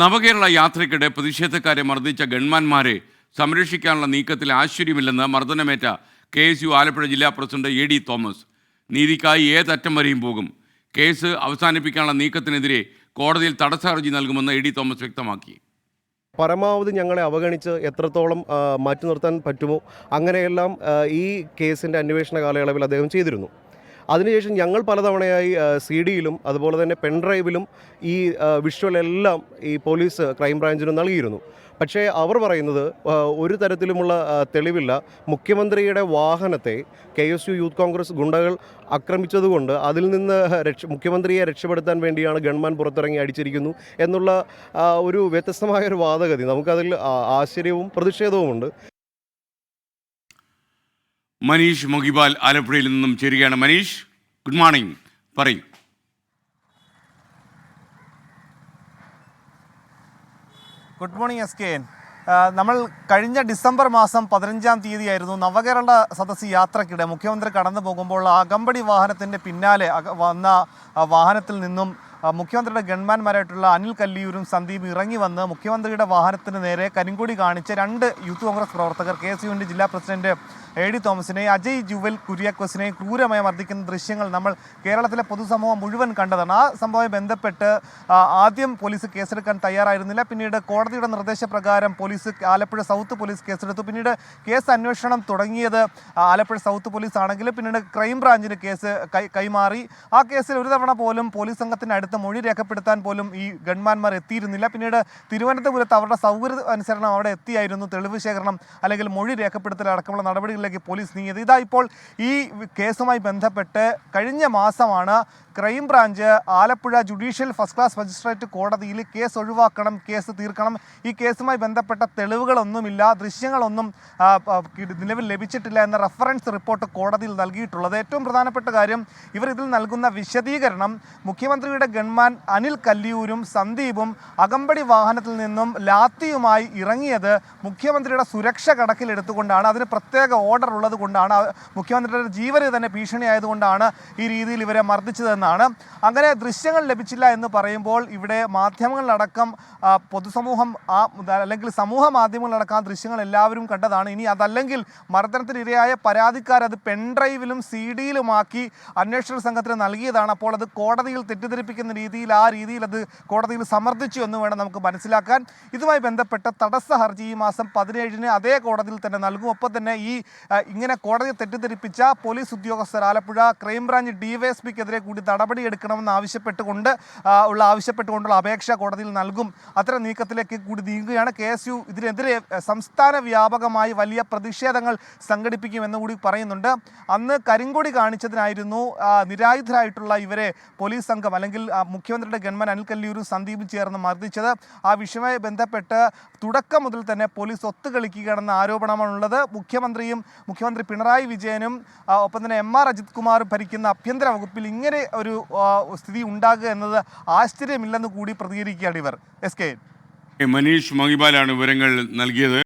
നവകേരള യാത്രയ്ക്കിടെ പ്രതിഷേധക്കാരെ മർദ്ദിച്ച ഗൺമാന്മാരെ സംരക്ഷിക്കാനുള്ള നീക്കത്തിൽ ആശ്ചര്യമില്ലെന്ന് മർദ്ദനമേറ്റ കെ എസ് യു ആലപ്പുഴ ജില്ലാ പ്രസിഡന്റ് എ ഡി തോമസ്. നീതിക്കായി ഏതറ്റം വരെയും പോകും. കേസ് അവസാനിപ്പിക്കാനുള്ള നീക്കത്തിനെതിരെ കോടതിയിൽ തടസ്സ ഹർജി നൽകുമെന്ന് എ ഡി തോമസ് വ്യക്തമാക്കി. പരമാവധി ഞങ്ങളെ അവഗണിച്ച് എത്രത്തോളം മാറ്റി നിർത്താൻ പറ്റുമോ അങ്ങനെയെല്ലാം ഈ കേസിന്റെ അന്വേഷണ കാലയളവിൽ അദ്ദേഹം ചെയ്തിരുന്നു. അതിനുശേഷം ഞങ്ങൾ പലതവണയായി സി ഡിയിലും അതുപോലെ തന്നെ പെൻഡ്രൈവിലും ഈ വിഷ്വൽ എല്ലാം ഈ പോലീസ് ക്രൈംബ്രാഞ്ചിന് നൽകിയിരുന്നു. പക്ഷേ അവർ പറയുന്നത് ഒരു തരത്തിലുമുള്ള തെളിവില്ല. മുഖ്യമന്ത്രിയുടെ വാഹനത്തെ K S U youth Congress ഗുണ്ടകൾ ആക്രമിച്ചതുകൊണ്ട് അതിൽ നിന്ന് രക്ഷ മുഖ്യമന്ത്രിയെ രക്ഷപ്പെടുത്താൻ വേണ്ടിയാണ് ഗൺമാൻ പുറത്തിറങ്ങി അടിച്ചിരിക്കുന്നു എന്നുള്ള ഒരു വ്യത്യസ്തമായ ഒരു വാദഗതി. നമുക്കതിൽ ആശ്ചര്യവും പ്രതിഷേധവുമുണ്ട്. മനീഷ് മൊഹിബാൽ ആലപ്പുഴയിൽ നിന്നും ചേരുകയാണ് മനീഷ്. ഗുഡ് മോർണിംഗ് പറയും. Good morning S K N നമ്മൾ കഴിഞ്ഞ ഡിസംബർ മാസം പതിനഞ്ചാം തീയതിയായിരുന്നു നവകേരള സദസ് യാത്രക്കിടെ മുഖ്യമന്ത്രി കടന്നു പോകുമ്പോൾ അകമ്പടി വാഹനത്തിന്റെ പിന്നാലെ വന്ന വാഹനത്തിൽ നിന്നും മുഖ്യമന്ത്രിയുടെ ഗൺമാൻമാരായിട്ടുള്ള അനിൽ കല്ലിയൂരും സന്ദീപ് ഇറങ്ങി വന്ന് മുഖ്യമന്ത്രിയുടെ വാഹനത്തിന് നേരെ കരിങ്കൊടി കാണിച്ച രണ്ട് യൂത്ത് കോൺഗ്രസ് പ്രവർത്തകർ കെ എസ് യുവിന്റെ ജില്ലാ പ്രസിഡന്റ് എ ഡി തോമസിനെ അജയ് ജുവൽ കുര്യാക്കോസിനെ ക്രൂരമായി മർദ്ദിക്കുന്ന ദൃശ്യങ്ങൾ നമ്മൾ കേരളത്തിലെ പൊതുസമൂഹം മുഴുവൻ കണ്ടതാണ്. ആ സംഭവം ബന്ധപ്പെട്ട് ആദ്യം പോലീസ് കേസെടുക്കാൻ തയ്യാറായിരുന്നില്ല. പിന്നീട് കോടതിയുടെ നിർദ്ദേശപ്രകാരം പോലീസ് ആലപ്പുഴ സൗത്ത് പോലീസ് കേസെടുത്തു. പിന്നീട് കേസ് അന്വേഷണം തുടങ്ങിയത് ആലപ്പുഴ സൗത്ത് പോലീസ് ആണെങ്കിലും പിന്നീട് ക്രൈംബ്രാഞ്ചിന് കേസ് കൈമാറി. ആ കേസിൽ ഒരു തവണ പോലും പോലീസ് സംഘത്തിന് അടുത്ത് മൊഴി രേഖപ്പെടുത്താൻ പോലും ഈ ഗൺമാന്മാർ എത്തിയിരുന്നില്ല. പിന്നീട് തിരുവനന്തപുരത്ത് അവരുടെ സൗകര്യ അനുസരണം അവിടെ എത്തിയായിരുന്നു. തെളിവ് ശേഖരണം അല്ലെങ്കിൽ മൊഴി രേഖപ്പെടുത്തൽ അടക്കമുള്ള നടപടികളിലേക്ക് പോലീസ് നീങ്ങിയത്. ഇതാ ഇപ്പോൾ ഈ കേസുമായി ബന്ധപ്പെട്ട് കഴിഞ്ഞ മാസമാണ് crime branch Alappuzha judicial first class magistrate കോടതിയിൽ കേസ് ഒഴിവാക്കണം കേസ് തീർക്കണം. ഈ കേസുമായി ബന്ധപ്പെട്ട തെളിവുകളൊന്നുമില്ല. ദൃശ്യങ്ങളൊന്നും നിലവിൽ ലഭിച്ചിട്ടില്ല എന്ന റഫറൻസ് റിപ്പോർട്ട് കോടതിയിൽ നൽകിയിട്ടുള്ളത്. ഏറ്റവും പ്രധാനപ്പെട്ട കാര്യം ഇവർ ഇതിൽ നൽകുന്ന വിശദീകരണം മുഖ്യമന്ത്രിയുടെ ഗൺമാൻ അനിൽ കല്ലിയൂരും സന്ദീപും അകമ്പടി വാഹനത്തിൽ നിന്നും ലാത്തിയുമായി ഇറങ്ങിയത് മുഖ്യമന്ത്രിയുടെ സുരക്ഷ കണക്കിലെടുത്തുകൊണ്ടാണ് അതിന് പ്രത്യേക ഓർഡർ ഉള്ളത് കൊണ്ടാണ്. മുഖ്യമന്ത്രിയുടെ ജീവന് തന്നെ ഭീഷണിയായതുകൊണ്ടാണ് ഈ രീതിയിൽ ഇവരെ മർദ്ദിച്ചതെന്നാണ്. അങ്ങനെ ദൃശ്യങ്ങൾ ലഭിച്ചില്ല എന്ന് പറയുമ്പോൾ ഇവിടെ മാധ്യമങ്ങളിലടക്കം പൊതുസമൂഹം ആ അല്ലെങ്കിൽ സമൂഹ മാധ്യമങ്ങളിലടക്കം ആ ദൃശ്യങ്ങൾ എല്ലാവരും കണ്ടതാണ്. ഇനി അതല്ലെങ്കിൽ മർദ്ദനത്തിനിരയായ പരാതിക്കാർ അത് പെൻഡ്രൈവിലും സി ഡിയിലുമാക്കി അന്വേഷണ സംഘത്തിന് നൽകിയതാണ്. അപ്പോൾ അത് കോടതിയിൽ തെറ്റിദ്ധരിപ്പിക്കുന്ന രീതിയിൽ ആ രീതിയിൽ അത് കോടതിയിൽ സമർദ്ദിച്ചു എന്ന് വേണം നമുക്ക് മനസ്സിലാക്കാൻ. ഇതുമായി ബന്ധപ്പെട്ട തടസ്സ ഹർജി ഈ മാസം പതിനേഴിന് അതേ കോടതിയിൽ തന്നെ നൽകും. ഒപ്പം തന്നെ ഈ ഇങ്ങനെ കോടതിയെ തെറ്റിദ്ധരിപ്പിച്ച പോലീസ് ഉദ്യോഗസ്ഥർ ആലപ്പുഴ ക്രൈംബ്രാഞ്ച് ഡിവൈഎസ്പിക്കെതിരെ കൂടി നടപടിയെടുക്കണമെന്ന് ആവശ്യപ്പെട്ടുകൊണ്ട് ഉള്ള ആവശ്യപ്പെട്ടുകൊണ്ടുള്ള അപേക്ഷ കോടതിയിൽ നൽകും. അത്തരം നീക്കത്തിലേക്ക് കൂടി നീങ്ങുകയാണ് കെ എസ് യു. ഇതിനെതിരെ സംസ്ഥാന വ്യാപകമായി വലിയ പ്രതിഷേധങ്ങൾ സംഘടിപ്പിക്കുമെന്ന് കൂടി പറയുന്നുണ്ട്. അന്ന് കരിങ്കൊടി കാണിച്ചതിനായിരുന്നു നിരായുധരായിട്ടുള്ള ഇവരെ പോലീസ് സംഘം അല്ലെങ്കിൽ മുഖ്യമന്ത്രിയുടെ ഗൺമാൻ അനിൽ കല്ലൂരും സന്ദീപും ചേർന്ന് മർദ്ദിച്ചത്. ആ വിഷയവുമായി ബന്ധപ്പെട്ട് തുടക്കം മുതൽ തന്നെ പോലീസ് ഒത്തുകളിക്കുകയാണെന്ന ആരോപണമാണുള്ളത്. മുഖ്യമന്ത്രിയും മുഖ്യമന്ത്രി പിണറായി വിജയനും ഒപ്പം തന്നെ എം ആർ അജിത് കുമാർ ഭരിക്കുന്ന ആഭ്യന്തര വകുപ്പിൽ ഇങ്ങനെ ഒരു സ്ഥിതി ഉണ്ടാകുക എന്നത് ആശ്ചര്യമില്ലെന്ന് കൂടി പ്രതികരിക്കുകയാണ് ഇവർ. S K. മനീഷ് മഹിബാലാണ് വിവരങ്ങൾ നൽകിയത്.